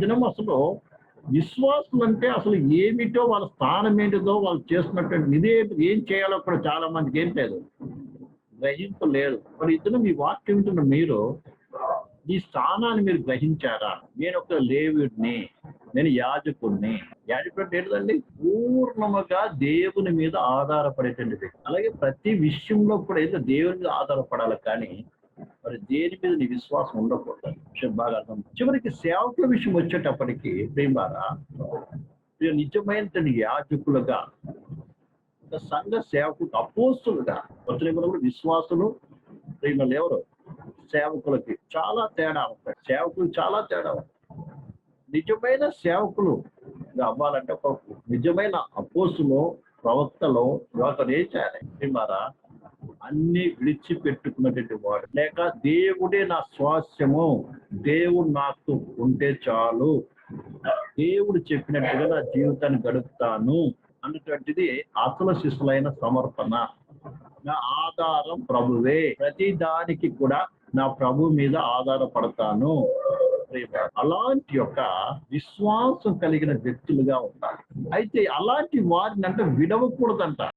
దినం అసలు విశ్వాసులు అంటే అసలు ఏమిటో వాళ్ళ స్థానం ఏంటిదో వాళ్ళు చేస్తున్నటువంటి ఇదే ఏం చేయాలో కూడా చాలా మందికి ఏం లేదు. గ్రహింపు లేదు. మరి ఇతను మీ వాక్యం వింటున్న మీరు ఈ స్థానాన్ని మీరు గ్రహించారా? నేను ఒక లేవుడిని నేను యాజకుడిని యాజకుడు అంటే ఏంటండి పూర్ణముగా దేవుని మీద ఆధారపడేటువంటి వ్యక్తి. అలాగే ప్రతి విషయంలో కూడా ఏదో దేవుని మీద ఆధారపడాలి కానీ మరి దేని మీద నీ విశ్వాసం ఉండకూడదు. బాగా అర్థం. చివరికి సేవకుల విషయం వచ్చేటప్పటికి ప్రేమారా? నిజమైన యాజకులుగా సంఘ సేవకుడు అపోస్తులుగా వచ్చిన కూడా విశ్వాసులు ప్రేమలు ఎవరు? సేవకులకి చాలా తేడా ఉంటాయి. సేవకులు చాలా తేడా నిజమైన సేవకులు అవ్వాలంటే ఒక నిజమైన అపోసులో ప్రవక్తలో ఒకరు ఏం చేయాలి? ప్రేమారా? అన్ని విడిచిపెట్టుకున్నటువంటి వాడు. లేక దేవుడే నా స్వాస్యము దేవుడు నాకు ఉంటే చాలు. దేవుడు చెప్పినట్టుగా నా జీవితాన్ని గడుపుతాను అన్నటువంటిది అసలు శిశులైన సమర్పణ. నా ఆధారం ప్రభువే. ప్రతి దానికి కూడా నా ప్రభు మీద ఆధారపడతాను. అలాంటి యొక్క విశ్వాసం కలిగిన వ్యక్తులుగా ఉంటారు. అయితే అలాంటి వారిని అంటే విడవకూడదంట.